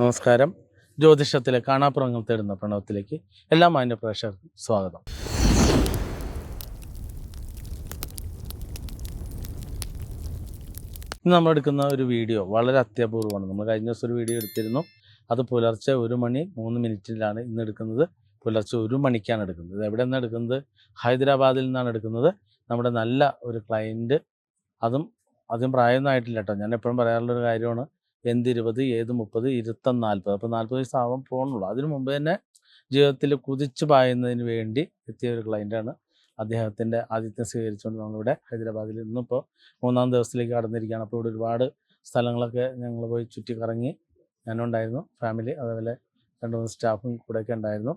നമസ്കാരം. ജ്യോതിഷത്തിലെ കാണാപ്പുറങ്ങൾ തേടുന്ന പ്രണവത്തിലേക്ക് എല്ലാ മാന്യ പ്രേക്ഷകർക്കും സ്വാഗതം. ഇന്ന് നമ്മൾ എടുക്കുന്ന ഒരു വീഡിയോ വളരെ അത്യപൂർവമാണ്. നമ്മൾ കഴിഞ്ഞ ദിവസം ഒരു വീഡിയോ എടുത്തിരുന്നു. അത് പുലർച്ചെ ഒരു മണി മൂന്ന് മിനിറ്റിലാണ് ഇന്ന് എടുക്കുന്നത്. പുലർച്ചെ ഒരു മണിക്കാണ് എടുക്കുന്നത്. ഇത് എവിടെ നിന്നാണ് എടുക്കുന്നത്? ഹൈദരാബാദിൽ നിന്നാണ് എടുക്കുന്നത്. നമ്മുടെ നല്ല ഒരു ക്ലയന്റ് അതും അതും പ്രായമൊന്നും ആയിട്ടില്ല കേട്ടോ. ഞാൻ എപ്പോഴും പറയാറുള്ളൊരു കാര്യമാണ്. എന്ത് ഇരുപത് ഏത് മുപ്പത് ഇരുപത്തൊന്ന് നാൽപ്പത് അപ്പോൾ നാൽപ്പത് വയസ്സാവാൻ പോകണുള്ളൂ അതിനു മുമ്പ് തന്നെ ജീവിതത്തിൽ കുതിച്ചു പായുന്നതിന് വേണ്ടി എത്തിയ ഒരു ക്ലയന്റാണ് അദ്ദേഹത്തിന്റെ ആതിഥ്യം സ്വീകരിച്ചുകൊണ്ട് നമ്മളിവിടെ ഹൈദരാബാദിൽ ഇന്നിപ്പോൾ മൂന്നാം ദിവസത്തിലേക്ക് കടന്നിരിക്കുകയാണ്. അപ്പോൾ ഇവിടെ ഒരുപാട് സ്ഥലങ്ങളൊക്കെ ഞങ്ങൾ പോയി ചുറ്റിക്കറങ്ങി ഞാനുണ്ടായിരുന്നു ഫാമിലി അതേപോലെ രണ്ട് മൂന്ന് സ്റ്റാഫും കൂടെയൊക്കെ ഉണ്ടായിരുന്നു.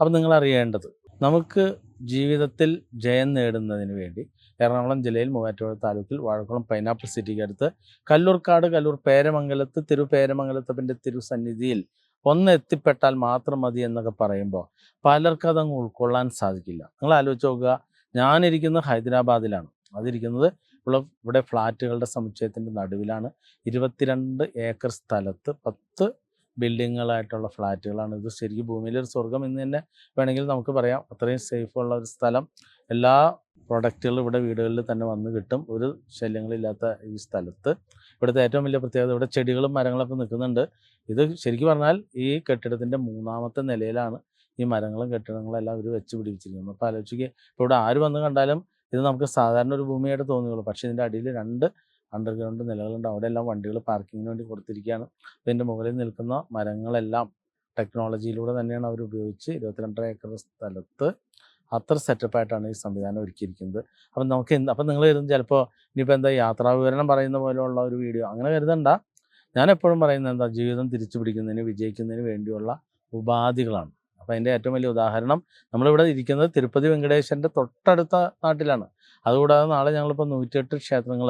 അപ്പം നിങ്ങൾ അറിയേണ്ടത് നമുക്ക് ജീവിതത്തിൽ ജയം നേടുന്നതിന് വേണ്ടി എറണാകുളം ജില്ലയിൽ മൂവാറ്റുപുഴ താലൂക്കിൽ വാഴക്കുളം പൈനാപ്പിൾ സിറ്റിക്ക് അടുത്ത് കല്ലൂർക്കാട് കല്ലൂർ പേരമംഗലത്ത് തിരു പേരമംഗലത്തപ്പന്റെ തിരുസന്നിധിയിൽ ഒന്ന് എത്തിപ്പെട്ടാൽ മാത്രം മതി എന്നൊക്കെ പറയുമ്പോൾ പലർക്കും അതങ്ങ് ഉൾക്കൊള്ളാൻ സാധിക്കില്ല. നിങ്ങൾ ആലോചിച്ച് നോക്കുക ഞാനിരിക്കുന്നത് ഹൈദരാബാദിലാണ്. അതിരിക്കുന്നത് ഇവിടെ ഇവിടെ ഫ്ലാറ്റുകളുടെ സമുച്ചയത്തിന്റെ നടുവിലാണ്. ഇരുപത്തിരണ്ട് ഏക്കർ സ്ഥലത്ത് പത്ത് ബിൽഡിങ്ങുകളായിട്ടുള്ള ഫ്ലാറ്റുകളാണ്. ഇത് ശരിക്കും ഭൂമിയിലൊരു സ്വർഗം എന്ന് തന്നെ വേണമെങ്കിൽ നമുക്ക് പറയാം. അത്രയും സേഫുള്ള ഒരു സ്ഥലം. എല്ലാ പ്രൊഡക്റ്റുകളും ഇവിടെ വീടുകളിൽ തന്നെ വന്ന് കിട്ടും. ഒരു ശല്യങ്ങളില്ലാത്ത ഈ സ്ഥലത്ത്. ഇവിടുത്തെ ഏറ്റവും വലിയ പ്രത്യേകത ഇവിടെ ചെടികളും മരങ്ങളൊക്കെ നിൽക്കുന്നുണ്ട്. ഇത് ശരിക്കും പറഞ്ഞാൽ ഈ കെട്ടിടത്തിന്റെ മൂന്നാമത്തെ നിലയിലാണ് ഈ മരങ്ങളും കെട്ടിടങ്ങളും എല്ലാം ഇവർ വെച്ച് പിടിപ്പിച്ചിരിക്കുന്നത്. അപ്പോൾ ആലോചിക്കുക ഇപ്പോൾ ഇവിടെ ആര് വന്ന് കണ്ടാലും ഇത് നമുക്ക് സാധാരണ ഒരു ഭൂമിയായിട്ട് തോന്നുകയുള്ളൂ പക്ഷേ ഇതിന്റെ അടിയിൽ രണ്ട് അണ്ടർഗ്രൗണ്ട് നിലകളുണ്ട്. അവിടെ എല്ലാം വണ്ടികൾ പാർക്കിങ്ങിന് വേണ്ടി കൊടുത്തിരിക്കുകയാണ്. അപ്പോൾ ഇതിന്റെ മുകളിൽ നിൽക്കുന്ന മരങ്ങളെല്ലാം ടെക്നോളജിയിലൂടെ തന്നെയാണ് അവർ ഉപയോഗിച്ച് ഇരുപത്തിരണ്ടര ഏക്കർ സ്ഥലത്ത് അത്ര സെറ്റപ്പായിട്ടാണ് ഈ സംവിധാനം ഒരുക്കിയിരിക്കുന്നത്. അപ്പം നമുക്ക് എന്ത് അപ്പം നിങ്ങൾ കരുതും ചിലപ്പോൾ ഇനിയിപ്പോൾ എന്താ യാത്രാ വിവരണം പറയുന്ന പോലെയുള്ള ഒരു വീഡിയോ. അങ്ങനെ കരുതണ്ട. ഞാൻ എപ്പോഴും പറയുന്നത് എന്താ ജീവിതം തിരിച്ചു പിടിക്കുന്നതിന് വിജയിക്കുന്നതിന് വേണ്ടിയുള്ള ഉപാധികളാണ്. അപ്പം അതിന്റെ ഏറ്റവും വലിയ ഉദാഹരണം നമ്മളിവിടെ ഇരിക്കുന്നത് തിരുപ്പതി വെങ്കടേശന്റെ തൊട്ടടുത്ത നാട്ടിലാണ്. അതുകൂടാതെ നാളെ ഞങ്ങളിപ്പോൾ നൂറ്റിയെട്ട് ക്ഷേത്രങ്ങൾ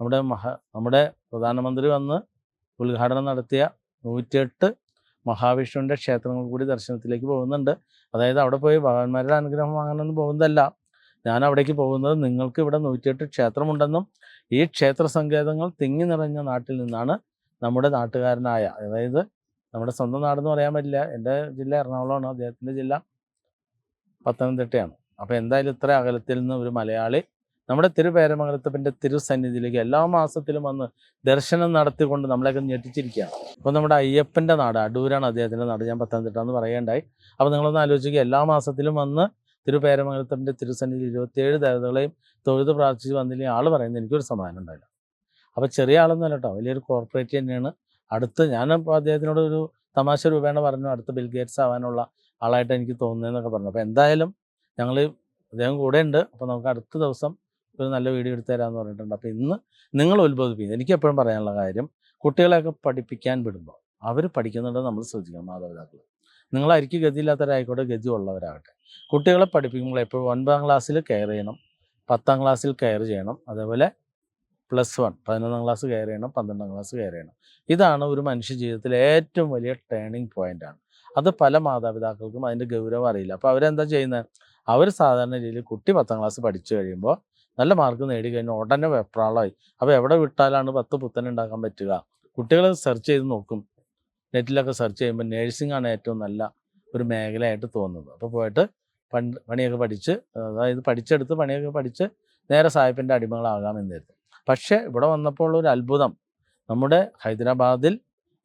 നമ്മുടെ മഹ നമ്മുടെ പ്രധാനമന്ത്രി വന്ന് ഉദ്ഘാടനം നടത്തിയ നൂറ്റിയെട്ട് മഹാവിഷ്ണുവിന്റെ ക്ഷേത്രങ്ങൾ കൂടി ദർശനത്തിലേക്ക് പോകുന്നുണ്ട്. അതായത് അവിടെ പോയി ഭഗവാന്മാരുടെ അനുഗ്രഹം വാങ്ങാനൊന്നും പോകുന്നതല്ല. ഞാൻ അവിടേക്ക് പോകുന്നത് നിങ്ങൾക്ക് ഇവിടെ നൂറ്റിയെട്ട് ക്ഷേത്രമുണ്ടെന്നും ഈ ക്ഷേത്ര സങ്കേതങ്ങൾ തിങ്ങി നിറഞ്ഞ നാട്ടിൽ നിന്നാണ് നമ്മുടെ നാട്ടുകാരനായ അതായത് നമ്മുടെ സ്വന്തം നാടെന്ന് പറയാൻ പറ്റില്ല. എന്റെ ജില്ല എറണാകുളമാണ്. അദ്ദേഹത്തിന്റെ ജില്ല പത്തനംതിട്ടയാണ്. അപ്പോൾ എന്തായാലും ഇത്ര അകലത്തിൽ നിന്ന് ഒരു മലയാളി നമ്മുടെ തിരുപേരമംഗലത്തപ്പന്റെ തിരുസന്നിധിയിലേക്ക് എല്ലാ മാസത്തിലും വന്ന് ദർശനം നടത്തിക്കൊണ്ട് നമ്മളെയൊക്കെ ഞെട്ടിച്ചിരിക്കുകയാണ്. അപ്പോൾ നമ്മുടെ അയ്യപ്പന്റെ നാട് അടൂരാണ് അദ്ദേഹത്തിന്റെ നാട്. ഞാൻ പത്തനംതിട്ട എന്ന് പറയേണ്ടായി അപ്പോൾ നിങ്ങളൊന്ന് ആലോചിക്കുക എല്ലാ മാസത്തിലും വന്ന് തിരുപേരമംഗലത്തപ്പന്റെ തിരുസന്നിധി ഇരുപത്തിയേഴ് ദേവതകളെയും തൊഴുത് പ്രാർത്ഥിച്ച് വന്നില്ലെങ്കിൽ ആൾ പറയുന്നത് എനിക്കൊരു സമാധാനം ഉണ്ടായില്ല അപ്പോൾ ചെറിയ ആളൊന്നും അല്ല കേട്ടോ വലിയൊരു കോർപ്പറേറ്റ് തന്നെയാണ്. അടുത്ത് ഞാനിപ്പോൾ അദ്ദേഹത്തിനോട് ഒരു തമാശ രൂപേണ പറഞ്ഞു അടുത്ത ബിൽഗേറ്റ്സ് ആവാനുള്ള ആളായിട്ട് എനിക്ക് തോന്നുന്നതെന്നൊക്കെ പറഞ്ഞു. അപ്പോൾ എന്തായാലും ഞങ്ങൾ അദ്ദേഹം കൂടെ ഉണ്ട് അപ്പോൾ നമുക്ക് അടുത്ത ദിവസം ഒരു നല്ല വീഡിയോ എടുത്തു തരാമെന്ന് പറഞ്ഞിട്ടുണ്ട്. അപ്പോൾ ഇന്ന് നിങ്ങൾ ഉത്ബോധിപ്പിക്കുന്നത് എനിക്ക് എപ്പോഴും പറയാനുള്ള കാര്യം കുട്ടികളെയൊക്കെ പഠിപ്പിക്കാൻ വിടുമ്പോൾ അവർ പഠിക്കുന്നുണ്ട് നമ്മൾ ശ്രദ്ധിക്കണം മാതാപിതാക്കൾ നിങ്ങളായിരിക്കും ഗതിയില്ലാത്തവരായിക്കോട്ടെ ഗതി ഉള്ളവരാകട്ടെ. കുട്ടികളെ പഠിപ്പിക്കുമ്പോൾ എപ്പോഴും ഒൻപതാം ക്ലാസ്സിൽ കെയർ ചെയ്യണം പത്താം ക്ലാസ്സിൽ കെയർ ചെയ്യണം അതേപോലെ പ്ലസ് വൺ പതിനൊന്നാം ക്ലാസ് കെയർ ചെയ്യണം പന്ത്രണ്ടാം ക്ലാസ് കെയർ ചെയ്യണം. ഇതാണ് ഒരു മനുഷ്യ ജീവിതത്തിലെ ഏറ്റവും വലിയ ടേണിംഗ് ആണ്. അത് പല മാതാപിതാക്കൾക്കും അതിന്റെ ഗൗരവം അറിയില്ല. അപ്പോൾ അവരെന്താ ചെയ്യുന്നത്? അവർ സാധാരണ രീതിയിൽ കുട്ടി പത്താം ക്ലാസ് പഠിച്ചു കഴിയുമ്പോൾ നല്ല മാർക്ക് നേടി കഴിഞ്ഞാൽ ഉടനെ വെപ്രാളമായി അപ്പോൾ എവിടെ വിട്ടാലാണ് പത്ത് പുത്തൻ ഉണ്ടാക്കാൻ പറ്റുക? കുട്ടികൾ സെർച്ച് ചെയ്ത് നോക്കും. നെറ്റിലൊക്കെ സെർച്ച് ചെയ്യുമ്പോൾ നേഴ്സിംഗ് ആണ് ഏറ്റവും നല്ല ഒരു മേഖലയായിട്ട് തോന്നുന്നത്. അപ്പോൾ പോയിട്ട് പണ്ട് പണിയൊക്കെ പഠിച്ച് അതായത് പഠിച്ചെടുത്ത് പണിയൊക്കെ പഠിച്ച് നേരെ സാഹിബിന്റെ അടിമകളാകാമെന്നായിരുന്നു പക്ഷേ ഇവിടെ വന്നപ്പോൾ ഒരു അത്ഭുതം. നമ്മുടെ ഹൈദരാബാദിൽ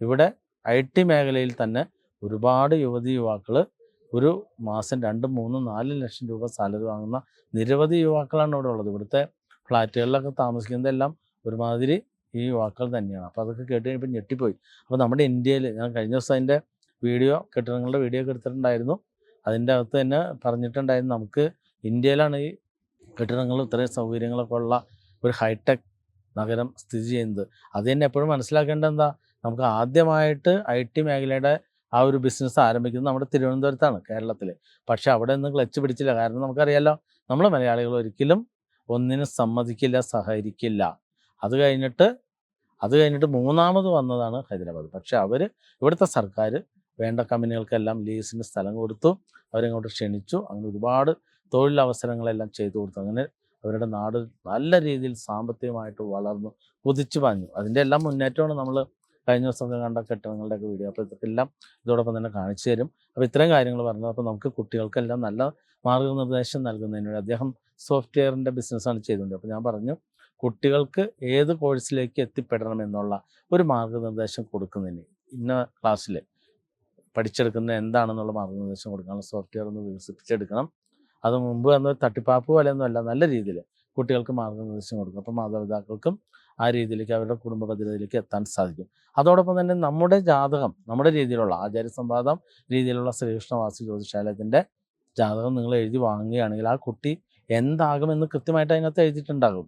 ഇവിടെ ഐ ടി മേഖലയിൽ തന്നെ ഒരുപാട് യുവതി യുവാക്കൾ ഒരു മാസം രണ്ടും മൂന്നും നാല് ലക്ഷം രൂപ സാലറി വാങ്ങുന്ന നിരവധി യുവാക്കളാണ് ഇവിടെ ഉള്ളത്. ഇവിടുത്തെ ഫ്ലാറ്റുകളിലൊക്കെ താമസിക്കുന്നതെല്ലാം ഒരുമാതിരി ഈ യുവാക്കൾ തന്നെയാണ്. അപ്പോൾ അതൊക്കെ കേട്ട് കഴിഞ്ഞപ്പോൾ ഞെട്ടിപ്പോയി. അപ്പോൾ നമ്മുടെ ഇന്ത്യയിൽ ഞാൻ കഴിഞ്ഞ ദിവസം അതിന്റെ വീഡിയോ കെട്ടിടങ്ങളുടെ വീഡിയോ ഒക്കെ എടുത്തിട്ടുണ്ടായിരുന്നു. അതിന്റെ അകത്ത് തന്നെ പറഞ്ഞിട്ടുണ്ടായിരുന്നു നമുക്ക് ഇന്ത്യയിലാണ് ഈ കെട്ടിടങ്ങൾ ഇത്രയും സൗകര്യങ്ങളൊക്കെ ഉള്ള ഒരു ഹൈടെക് നഗരം സ്ഥിതി ചെയ്യുന്നത്. അത് തന്നെ എപ്പോഴും മനസ്സിലാക്കേണ്ടത് എന്താ? നമുക്ക് ആദ്യമായിട്ട് ഐ ടി മേഖലയുടെ ആ ഒരു ബിസിനസ് ആരംഭിക്കുന്നത് നമ്മുടെ തിരുവനന്തപുരത്താണ് കേരളത്തിൽ പക്ഷേ അവിടെ നിന്ന് ക്ലച്ച് പിടിച്ചില്ല. കാരണം നമുക്കറിയാലോ നമ്മൾ മലയാളികൾ ഒരിക്കലും ഒന്നിനും സമ്മതിക്കില്ല സഹകരിക്കില്ല. അത് കഴിഞ്ഞിട്ട് അത് കഴിഞ്ഞിട്ട് മൂന്നാമത് വന്നതാണ് ഹൈദരാബാദ്. പക്ഷെ അവർ ഇവിടുത്തെ സർക്കാർ വേണ്ട കമ്പനികൾക്കെല്ലാം ലീസിന് സ്ഥലം കൊടുത്തു. അവരിങ്ങോട്ട് ക്ഷണിച്ചു. അങ്ങനെ ഒരുപാട് തൊഴിലവസരങ്ങളെല്ലാം ചെയ്തു കൊടുത്തു. അങ്ങനെ അവരുടെ നാട് നല്ല രീതിയിൽ സാമ്പത്തികമായിട്ട് വളർന്നു കുതിച്ചു പാഞ്ഞു. അതിന്റെ എല്ലാം മുന്നേറ്റമാണ് നമ്മൾ കഴിഞ്ഞ ദിവസം കണ്ട കെട്ടിടങ്ങളുടെയൊക്കെ വീഡിയോ. അപ്പോൾ ഇതെല്ലാം ഇതോടൊപ്പം തന്നെ കാണിച്ചു തരും. അപ്പോൾ ഇത്രയും കാര്യങ്ങൾ പറഞ്ഞു. അപ്പോൾ നമുക്ക് കുട്ടികൾക്കെല്ലാം നല്ല മാർഗനിർദ്ദേശം നൽകുന്നതിന് വേണ്ടി അദ്ദേഹം സോഫ്റ്റ്വെയറിന്റെ ബിസിനസ്സാണ് ചെയ്തുകൊണ്ട് അപ്പോൾ ഞാൻ പറഞ്ഞു കുട്ടികൾക്ക് ഏത് കോഴ്സിലേക്ക് എത്തിപ്പെടണം എന്നുള്ള ഒരു മാർഗനിർദ്ദേശം കൊടുക്കുന്നതിന് ഇന്ന ക്ലാസ്സിൽ പഠിച്ചെടുക്കുന്ന എന്താണെന്നുള്ള മാർഗനിർദ്ദേശം കൊടുക്കാനുള്ള സോഫ്റ്റ്വെയർ ഒന്ന് വികസിപ്പിച്ചെടുക്കണം. അത് മുമ്പ് വന്ന തട്ടിപ്പാപ്പ് പോലെയൊന്നും അല്ല നല്ല രീതിയിൽ കുട്ടികൾക്ക് മാർഗനിർദ്ദേശം കൊടുക്കും. അപ്പോൾ മാതാപിതാക്കൾക്കും ആ രീതിയിലേക്ക് അവരുടെ കുടുംബ പദ്ധതിയിലേക്ക് എത്താൻ സാധിക്കും. അതോടൊപ്പം തന്നെ നമ്മുടെ ജാതകം നമ്മുടെ രീതിയിലുള്ള ആചാര്യ സംവാദം രീതിയിലുള്ള ശ്രീകൃഷ്ണവാസി ജ്യോതിഷാലയത്തിന്റെ ജാതകം നിങ്ങൾ എഴുതി വാങ്ങുകയാണെങ്കിൽ ആ കുട്ടി എന്താകുമെന്ന് കൃത്യമായിട്ട് അതിനകത്ത് എഴുതിയിട്ടുണ്ടാകും.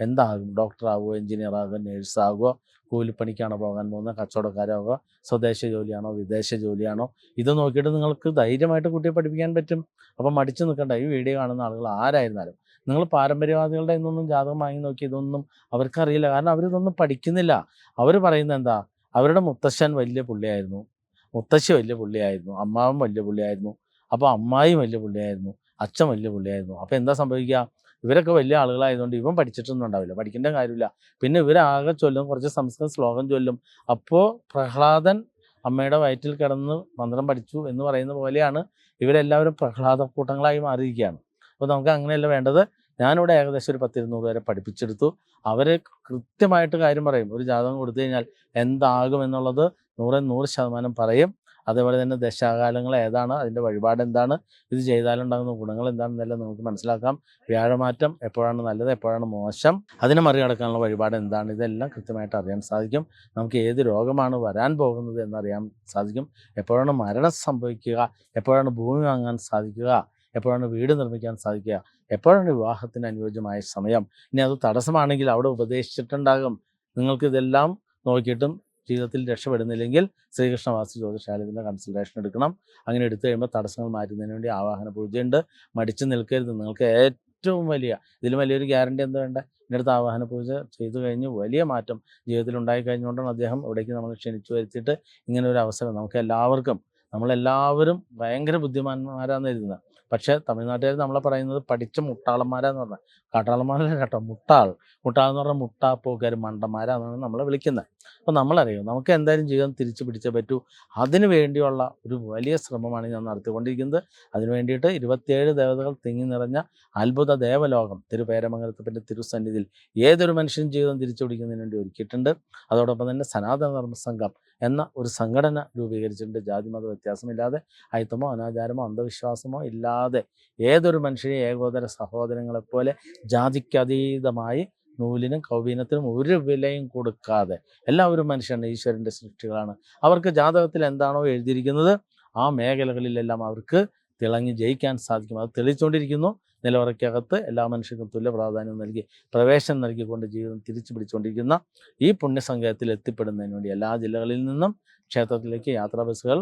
എന്താകും? ഡോക്ടറാകുമോ എഞ്ചിനീയർ ആകുമോ നേഴ്സാകുമോ കൂലിപ്പണിക്കാണോ പോകാൻ പോകുന്നത്? കച്ചവടക്കാരാകുമോ സ്വദേശ ജോലിയാണോ വിദേശ ജോലിയാണോ? ഇത് നോക്കിയിട്ട് നിങ്ങൾക്ക് ധൈര്യമായിട്ട് കുട്ടിയെ പഠിപ്പിക്കാൻ പറ്റും. അപ്പം മടിച്ചു നിൽക്കണ്ട. ഈ വീഡിയോ കാണുന്ന ആളുകൾ ആരായിരുന്നാലും നിങ്ങൾ പാരമ്പര്യവാദികളുടെ ഇന്നൊന്നും ജാതകം വാങ്ങി നോക്കി ഇതൊന്നും അവർക്കറിയില്ല. കാരണം അവരിതൊന്നും പഠിക്കുന്നില്ല. അവർ പറയുന്നത് എന്താ? അവരുടെ മുത്തശ്ശൻ വലിയ പുള്ളിയായിരുന്നു. മുത്തശ്ശി വലിയ പുള്ളിയായിരുന്നു. അമ്മാവൻ വലിയ പുള്ളിയായിരുന്നു. അപ്പോൾ അമ്മായിയും വലിയ പുള്ളിയായിരുന്നു. അച്ഛൻ വലിയ പുള്ളിയായിരുന്നു. അപ്പോൾ എന്താ സംഭവിക്കുക? ഇവരൊക്കെ വലിയ ആളുകളായതുകൊണ്ട് ഇവൻ പഠിച്ചിട്ടൊന്നും ഉണ്ടാവില്ല. പഠിക്കേണ്ട കാര്യമില്ല. പിന്നെ ഇവരാകെ ചൊല്ലും കുറച്ച് സംസ്കൃത ശ്ലോകം ചൊല്ലും. അപ്പോൾ പ്രഹ്ലാദൻ അമ്മയുടെ വയറ്റിൽ കിടന്ന് മന്ത്രം പഠിച്ചു എന്ന് പറയുന്ന പോലെയാണ് ഇവരെല്ലാവരും പ്രഹ്ലാദ കൂട്ടങ്ങളായി മാറിയിരിക്കുകയാണ്. അപ്പോൾ നമുക്ക് അങ്ങനെയല്ല വേണ്ടത്. ഞാനിവിടെ ഏകദേശം ഒരു പത്തിരുന്നൂറ് വരെ പഠിപ്പിച്ചെടുത്തു. അവരെ കൃത്യമായിട്ട് കാര്യം പറയും. ഒരു ജാതകം കൊടുത്തു കഴിഞ്ഞാൽ എന്താകും എന്നുള്ളത് നൂറ് നൂറ് ശതമാനം പറയും. അതേപോലെ തന്നെ ദശാകാലങ്ങൾ ഏതാണ് അതിന്റെ വഴിപാട് എന്താണ് ഇത് ചെയ്താലുണ്ടാകുന്ന ഗുണങ്ങൾ എന്താണെന്നെല്ലാം നമുക്ക് മനസ്സിലാക്കാം. വ്യാഴമാറ്റം എപ്പോഴാണ് നല്ലത് എപ്പോഴാണ് മോശം അതിനെ മറികടക്കാനുള്ള വഴിപാട് എന്താണ് ഇതെല്ലാം കൃത്യമായിട്ട് അറിയാൻ സാധിക്കും. നമുക്ക് ഏത് രോഗമാണ് വരാൻ പോകുന്നത് എന്നറിയാൻ സാധിക്കും. എപ്പോഴാണ് മരണം സംഭവിക്കുക എപ്പോഴാണ് ഭൂമി വാങ്ങാൻ സാധിക്കുക എപ്പോഴാണ് വീട് നിർമ്മിക്കാൻ സാധിക്കുക? എപ്പോഴാണ് വിവാഹത്തിന് അനുയോജ്യമായ സമയം? ഇനി അത് തടസ്സമാണെങ്കിൽ അവിടെ ഉപദേശിച്ചിട്ടുണ്ടാകും. നിങ്ങൾക്ക് ഇതെല്ലാം നോക്കിയിട്ടും ജീവിതത്തിൽ രക്ഷപ്പെടുന്നില്ലെങ്കിൽ ശ്രീകൃഷ്ണവാസി ജ്യോതിഷാലയത്തിന്റെ കൺസൾട്ടേഷൻ എടുക്കണം. അങ്ങനെ എടുത്തു കഴിയുമ്പോൾ തടസ്സങ്ങൾ മാറ്റുന്നതിന് വേണ്ടി ആവാഹന പൂജയുണ്ട്. മടിച്ചു നിൽക്കരുത്. നിങ്ങൾക്ക് ഏറ്റവും വലിയ ഇതിലും വലിയൊരു ഗ്യാരണ്ടി എന്താ വേണ്ട? എന്റെ അടുത്ത് ആവാഹന പൂജ ചെയ്തു കഴിഞ്ഞ്. വലിയ മാറ്റം ജീവിതത്തിൽ ഉണ്ടായി കഴിഞ്ഞുകൊണ്ടാണ് അദ്ദേഹം ഇവിടേക്ക് നമ്മൾ ക്ഷണിച്ചു വരുത്തിയിട്ട് ഇങ്ങനെ ഒരു അവസരം നമുക്ക് എല്ലാവർക്കും നമ്മളെല്ലാവരും ഭയങ്കര ബുദ്ധിമാന്മാരാണെന്ന് എഴുതുന്നത് പക്ഷേ തമിഴ്നാട്ടുകാർ നമ്മളെ പറയുന്നത് പഠിച്ച മുട്ടാളന്മാരാന്ന് പറഞ്ഞാൽ കാട്ടാളന്മാരല്ല കേട്ടോ മുട്ടാൾ. മുട്ടാൾ എന്ന് പറഞ്ഞാൽ മുട്ടാപ്പോക്കാർ മണ്ടന്മാരാന്നാണ് നമ്മളെ വിളിക്കുന്നത് അപ്പോൾ നമ്മളറിയും നമുക്ക് എന്തായാലും ജീവിതം തിരിച്ചു പിടിച്ചേ പറ്റൂ. അതിനു വേണ്ടിയുള്ള ഒരു വലിയ ശ്രമമാണ് ഞാൻ നടത്തിക്കൊണ്ടിരിക്കുന്നത്. അതിനു വേണ്ടിയിട്ട് ഇരുപത്തിയേഴ് ദേവതകൾ തിങ്ങി നിറഞ്ഞ അത്ഭുത ദേവലോകം തിരുപേരമംഗലത്തിന്റെ തിരുസന്നിധിയിൽ ഏതൊരു മനുഷ്യനും ജീവിതം തിരിച്ചു പിടിക്കുന്നതിന് വേണ്ടി ഒരുക്കിയിട്ടുണ്ട്. അതോടൊപ്പം തന്നെ സനാതന ധർമ്മ സംഘം എന്ന ഒരു സംഘടന രൂപീകരിച്ചിട്ടുണ്ട്. ജാതിമത വ്യത്യാസമില്ലാതെ അയിത്തമോ അനാചാരമോ അന്ധവിശ്വാസമോ ഇല്ലാതെ ഏതൊരു മനുഷ്യനെ ഏകോദര സഹോദരങ്ങളെപ്പോലെ ജാതിക്കതീതമായി നൂലിനും കൗവീനത്തിനും ഒരു വിലയും കൊടുക്കാതെ എല്ലാവരും മനുഷ്യരുടെ ഈശ്വരന്റെ സൃഷ്ടികളാണ്. അവർക്ക് ജാതകത്തിൽ എന്താണോ എഴുതിയിരിക്കുന്നത് ആ മേഖലകളിലെല്ലാം അവർക്ക് തിളങ്ങി ജയിക്കാൻ സാധിക്കും. അത് തെളിയിച്ചുകൊണ്ടിരിക്കുന്നു. നിലവറയ്ക്കകത്ത് എല്ലാ മനുഷ്യർക്കും തുല്യ പ്രാധാന്യം നൽകി പ്രവേശനം നൽകിക്കൊണ്ട് ജീവിതം തിരിച്ചു പിടിച്ചുകൊണ്ടിരിക്കുന്ന ഈ പുണ്യസംഘത്തിൽ എത്തിപ്പെടുന്നതിന് വേണ്ടി എല്ലാ ജില്ലകളിൽ നിന്നും ക്ഷേത്രത്തിലേക്ക് യാത്രാ ബസ്സുകൾ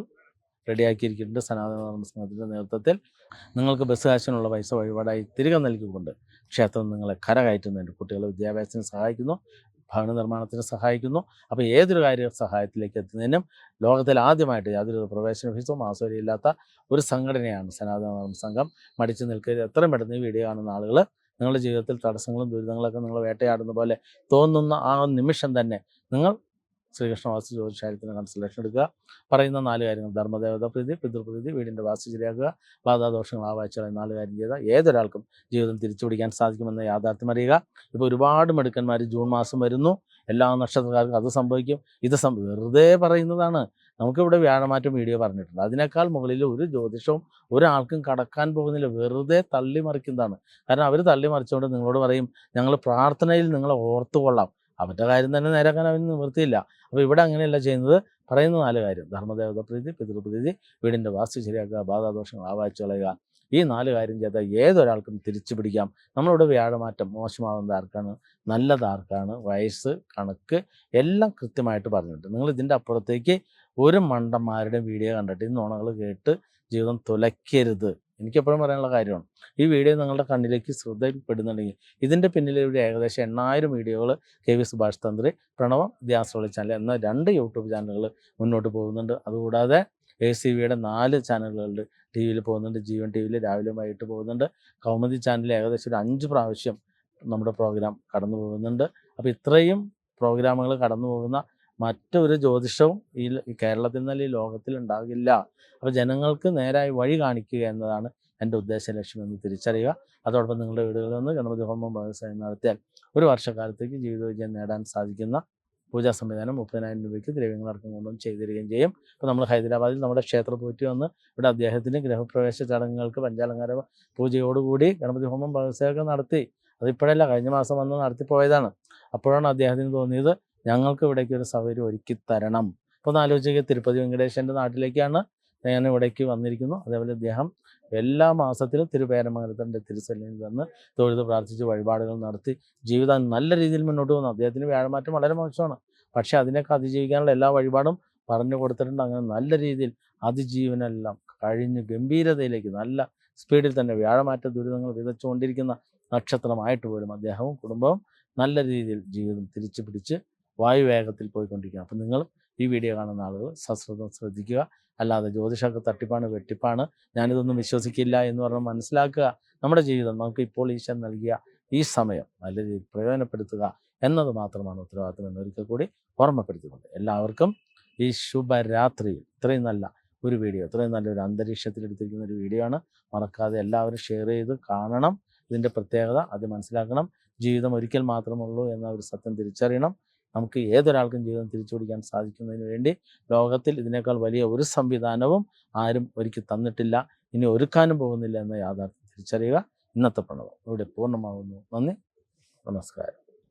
റെഡിയാക്കിയിരിക്കുന്നുണ്ട്. സനാതന ധർമ്മ സംഘത്തിന്റെ നേതൃത്വത്തിൽ. നിങ്ങൾക്ക് ബസ് കാശിനുള്ള പൈസ വഴിപാടായി തിരികെ നൽകിക്കൊണ്ട് ക്ഷേത്രം നിങ്ങളെ കരകയറ്റുന്നുണ്ട് കുട്ടികളെ വിദ്യാഭ്യാസത്തിന് സഹായിക്കുന്നു ഭവന നിർമ്മാണത്തിന് സഹായിക്കുന്നു. അപ്പോൾ ഏതൊരു കാര്യ സഹായത്തിലേക്ക് എത്തുന്നതിനും ലോകത്തിൽ ആദ്യമായിട്ട് യാതൊരു പ്രവേശന ഫീസോ ഇല്ലാത്ത ഒരു സംഘടനയാണ് സനാതന സംഘം. മടിച്ചു നിൽക്കുക എത്രയും പെട്ടെന്ന് ഈ വീഡിയോ കാണുന്ന ആളുകൾ നിങ്ങളുടെ ജീവിതത്തിൽ തടസ്സങ്ങളും ദുരിതങ്ങളൊക്കെ നിങ്ങൾ വേട്ടയാടുന്ന പോലെ തോന്നുന്ന ആ നിമിഷം തന്നെ നിങ്ങൾ ശ്രീകൃഷ്ണവാസി ജ്യോതിഷാലയത്തിന് കൺസൾട്ടേഷൻ എടുക്കുക. പറയുന്ന നാല് കാര്യങ്ങൾ. ധർമ്മദേവത പ്രീതി പിതൃപ്രീതി വീടിന്റെ വാസ്തു ശരിയാക്കുക ബാധാദോഷങ്ങൾ ആവാഴ്ചകൾ നാല് കാര്യം ചെയ്താൽ ഏതൊരാൾക്കും ജീവിതം തിരിച്ചു പിടിക്കാൻ സാധിക്കുമെന്ന യാഥാർത്ഥ്യം അറിയുക. ഇപ്പോൾ ഒരുപാട് മെടുക്കന്മാർ ജൂൺ മാസം വരുന്നു. എല്ലാ നക്ഷത്രക്കാർക്കും അത് സംഭവിക്കും. ഇത് വെറുതെ പറയുന്നതാണ്. നമുക്കിവിടെ വ്യാഴമാറ്റം വീഡിയോ പറഞ്ഞിട്ടുണ്ട്. അതിനേക്കാൾ മുകളിൽ ഒരു ജ്യോതിഷവും ഒരാൾക്കും കടക്കാൻ പോകുന്നില്ല. വെറുതെ തള്ളി മറിക്കുന്നതാണ് കാരണം അവർ തള്ളി മറിച്ചുകൊണ്ട് നിങ്ങളോട് പറയും ഞങ്ങൾ പ്രാർത്ഥനയിൽ നിങ്ങളെ ഓർത്തുകൊള്ളാം. അവരുടെ കാര്യം തന്നെ നേരാക്കാൻ അവന് നിവൃത്തിയില്ല. അപ്പോൾ ഇവിടെ അങ്ങനെയല്ല ചെയ്യുന്നത്. പറയുന്ന നാല് കാര്യം. ധർമ്മദേവത പ്രീതി പിതൃപ്രീതി വീടിന്റെ വാസ്തു ശരിയാക്കുക ബാധാദോഷങ്ങൾ ആവാച്ചു കളയുക. ഈ നാല് കാര്യം ചെയ്താൽ ഏതൊരാൾക്കും തിരിച്ചു പിടിക്കാം. നമ്മളിവിടെ വ്യാഴമാറ്റം മോശമാകുന്നത് ആർക്കാണ്? നല്ലത് ആർക്കാണ്? വയസ്സ് കണക്ക് എല്ലാം കൃത്യമായിട്ട് പറഞ്ഞിട്ടുണ്ട്. നിങ്ങൾ ഇതിന്റെ അപ്പുറത്തേക്ക് ഒരു മണ്ടന്മാരുടെ വീഡിയോ കണ്ടിട്ട് ഈ നുണകൾ കേട്ട് ജീവിതം തുലയ്ക്കരുത്. എനിക്കെപ്പോഴും പറയാനുള്ള കാര്യമാണ്. ഈ വീഡിയോ നിങ്ങളുടെ കണ്ണിലേക്ക് ശ്രദ്ധയിൽപ്പെടുന്നുണ്ടെങ്കിൽ ഇതിന്റെ പിന്നിൽ ഒരു ഏകദേശം എണ്ണായിരം വീഡിയോകൾ കെ വി സുഭാഷ് തന്ത്രി പ്രണവം ധ്യാസോളി ചാനൽ എന്ന രണ്ട് യൂട്യൂബ് ചാനലുകൾ മുന്നോട്ട് പോകുന്നുണ്ട്. അതുകൂടാതെ എ സി വിയുടെ നാല് ചാനലുകളുണ്ട്. ടി വിയിൽ പോകുന്നുണ്ട്. ജീവൻ ടി വിയിൽ രാവിലെ വൈകിട്ട് പോകുന്നുണ്ട്. കൗമുദി ചാനലിൽ ഏകദേശം ഒരു അഞ്ച് പ്രാവശ്യം നമ്മുടെ പ്രോഗ്രാം കടന്നു പോകുന്നുണ്ട് അപ്പോൾ ഇത്രയും പ്രോഗ്രാമുകൾ കടന്നു പോകുന്ന മറ്റൊരു ജ്യോതിഷവും ഈ കേരളത്തിൽ നിന്നല്ല ഈ ലോകത്തിൽ ഉണ്ടാകില്ല. അപ്പോൾ ജനങ്ങൾക്ക് നേരായി വഴി കാണിക്കുക എന്നതാണ് എന്റെ ഉദ്ദേശ ലക്ഷ്യം എന്ന് തിരിച്ചറിയുക. അതോടൊപ്പം നിങ്ങളുടെ വീടുകളിൽ നിന്ന് ഗണപതി ഹോമം വ്യവസായം നടത്തിയാൽ ഒരു വർഷക്കാലത്തേക്ക് ജീവിത വിജയം നേടാൻ സാധിക്കുന്ന പൂജാ സംവിധാനം മുപ്പതിനായിരം രൂപയ്ക്ക് ദ്രവ്യങ്ങളടക്കം കൊണ്ടും ചെയ്തു തരികയും ചെയ്യും. അപ്പോൾ നമ്മൾ ഹൈദരാബാദിൽ നമ്മുടെ ക്ഷേത്രം പോയിട്ട് വന്ന് ഇവിടെ അദ്ദേഹത്തിന്റെ ഗൃഹപ്രവേശ ചടങ്ങുകൾക്ക് പഞ്ചാലങ്കാര പൂജയോടുകൂടി ഗണപതി ഹോമം വ്യവസായമൊക്കെ നടത്തി. അതിപ്പോഴല്ല കഴിഞ്ഞ മാസം വന്ന് നടത്തിപ്പോയതാണ്. അപ്പോഴാണ് അദ്ദേഹത്തിന് തോന്നിയത് ഞങ്ങൾക്ക് ഇവിടേക്ക് ഒരു സൗകര്യം ഒരുക്കി തരണം. അപ്പോൾ ഒന്ന് ആലോചിക്കുക തിരുപ്പതി വെങ്കടേശന്റെ നാട്ടിലേക്കാണ് ഞാൻ ഇവിടേക്ക് വന്നിരിക്കുന്നു. അതേപോലെ അദ്ദേഹം എല്ലാ മാസത്തിലും തിരുപേരമംഗലത്തിന്റെ തിരുസല്ലിൽ വന്ന് തൊഴുത് പ്രാർത്ഥിച്ച് വഴിപാടുകൾ നടത്തി ജീവിതം നല്ല രീതിയിൽ മുന്നോട്ട് പോകുന്നു. അദ്ദേഹത്തിന് വ്യാഴമാറ്റം വളരെ മോശമാണ്. പക്ഷേ അതിനൊക്കെ അതിജീവിക്കാനുള്ള എല്ലാ വഴിപാടും പറഞ്ഞു കൊടുത്തിട്ടുണ്ട്. അങ്ങനെ നല്ല രീതിയിൽ അതിജീവനെല്ലാം കഴിഞ്ഞ് ഗംഭീരതയിലേക്ക് നല്ല സ്പീഡിൽ തന്നെ വ്യാഴമാറ്റ ദുരിതങ്ങൾ വിതച്ചുകൊണ്ടിരിക്കുന്ന നക്ഷത്രമായിട്ട് പോലും അദ്ദേഹവും കുടുംബവും നല്ല രീതിയിൽ ജീവിതം തിരിച്ചു പിടിച്ച് വായുവേഗത്തിൽ പോയിക്കൊണ്ടിരിക്കുകയാണ് അപ്പം നിങ്ങൾ ഈ വീഡിയോ കാണുന്ന ആളുകൾ സശ്രദ്ധം ശ്രദ്ധിക്കുക. അല്ലാതെ ജ്യോതിഷമൊക്കെ തട്ടിപ്പാണ് വെട്ടിപ്പാണ്. ഞാനിതൊന്നും വിശ്വസിക്കില്ല എന്ന് പറഞ്ഞ് മനസ്സിലാക്കുക നമ്മുടെ ജീവിതം. നമുക്ക് ഇപ്പോൾ ഈശ്വരൻ നൽകിയ ഈ സമയം നല്ല രീതിയിൽ പ്രയോജനപ്പെടുത്തുക എന്നത് മാത്രമാണ് ഉത്തരവാദിത്തം എന്നൊരിക്കൽ കൂടി ഓർമ്മപ്പെടുത്തിക്കൊണ്ട് എല്ലാവർക്കും ഈ ശുഭരാത്രിയിൽ ഇത്രയും നല്ല ഒരു വീഡിയോ ഇത്രയും നല്ലൊരു അന്തരീക്ഷത്തിൽ എടുത്തിരിക്കുന്ന ഒരു വീഡിയോ ആണ്. മറക്കാതെ എല്ലാവരും ഷെയർ ചെയ്ത് കാണണം. ഇതിന്റെ പ്രത്യേകത അത് മനസ്സിലാക്കണം. ജീവിതം ഒരിക്കൽ മാത്രമുള്ളൂ എന്ന ഒരു സത്യം തിരിച്ചറിയണം. നമുക്ക് ഏതൊരാൾക്കും ജീവിതം തിരിച്ചു കൊടുക്കാൻ സാധിക്കുന്നതിന് വേണ്ടി ലോകത്തിൽ ഇതിനേക്കാൾ വലിയ ഒരു സംവിധാനവും ആരും ഒരുക്കി തന്നിട്ടില്ല. ഇനി ഒരുക്കാനും പോകുന്നില്ല എന്ന യാഥാർത്ഥ്യം തിരിച്ചറിയുക. ഇന്നത്തെ പ്രണവം ഇവിടെ പൂർണമാകുന്നു. നന്ദി. നമസ്കാരം.